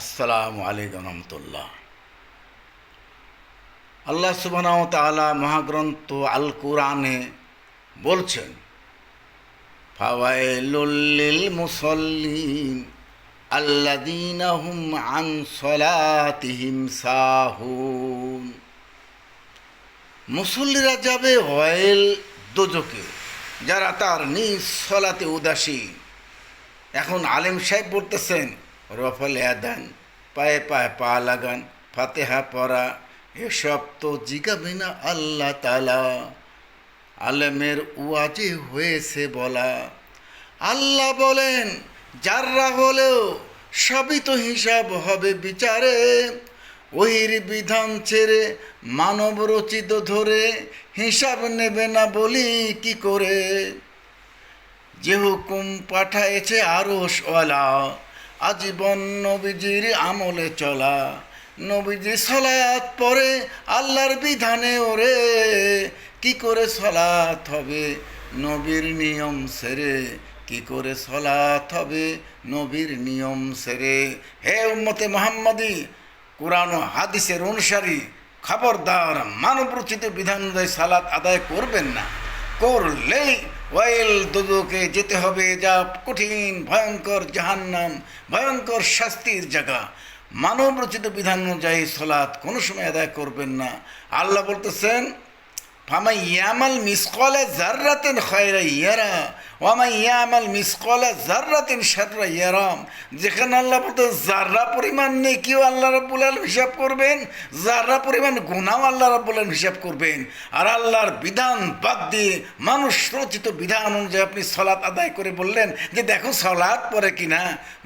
আসসালামু আলাইকুম রহমতুল্লাহ। আল্লাহ সুবহানাহু ওয়া তাআলা মহাগ্রন্থ আল কোরআনে বলছেন, ফাওয়াইলুল লিল মুসাল্লিন আল্লাযীনা হুম আন সলাতিহিম সাহুন। মুসল্লিরা যাবে ওয়াইল দোজকে, যারা তার নিজ সলাতে উদাসীন। এখন আলেম সাহেব বলতেছেন রফল আদান পায়ে পায়ে পা লাগান, ফাতেহা পড়া, এসব তো জিগাবে না আল্লাহ তালা আলেমের ওয়াজে হয়েছে বলা। আল্লাহ বলেন, যাররা হলেও সবই তো হিসাব হবে বিচারে। ওহির বিধান ছেড়ে মানব রচিত ধরে হিসাব নেবে না বলি কি করে? যে হুকুম পাঠাইছে আরও ওয়ালা আজীবন নবীজির আমলে চলা। নবীজি সলাৎ পরে আল্লাহর বিধানে ওরে। কি করে সলাৎ হবে নবীর নিয়ম সেরে? কি করে সলাৎ হবে নবীর নিয়ম সেরে? হে উম্মতে মোহাম্মদী, কোরআন হাদিসের অনুসারী, খবরদার মানব রচিত বিধান অনুযায়ী সালাত আদায় করবেন না। করলেই ওয়েল দুদুকে যেতে হবে যা কঠিন, ভয়ঙ্কর জাহান্নাম, ভয়ঙ্কর শাস্তির জায়গা। মানব রচিত বিধান অনুযায়ী সলাৎ কোনো সময় আদায় করবেন না। আল্লাহ বলতেছেন ফামা ইয়ামাল মিসকলা জার্রাতেন খয়রা ইয়ারা। ওয়ামা ইয়ামাল মিসকলা জাররাতেন শাররা ইয়ারাম। যেখানে আল্লাহ বলতে জাররা পরিমাণ নেকিও আল্লাহ রাব্বুল আলম হিসাব করবেন জাররা পরিমাণ গুনাও আল্লাহ রাব্বুল আলম হিসাব করবেন। আর আল্লাহর বিধান বাদ দিয়ে মানুষ রচিত বিধান অনুযায়ী আপনি সলাৎ আদায় করে বললেন যে দেখো সলাৎ পরে কিনা?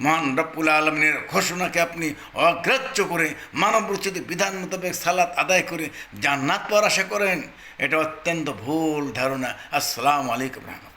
মহান রব্বুল আলমের ঘোষণাকে আপনি অগ্রাহ্য করে মানব রচিত বিধান মোতাবেক সালাত আদায় করে জান্নাত পর আশা করেন। এটা অত্যন্ত ভুল ধারণা। আসসালামু আলাইকুম রহমতুল্লাহ।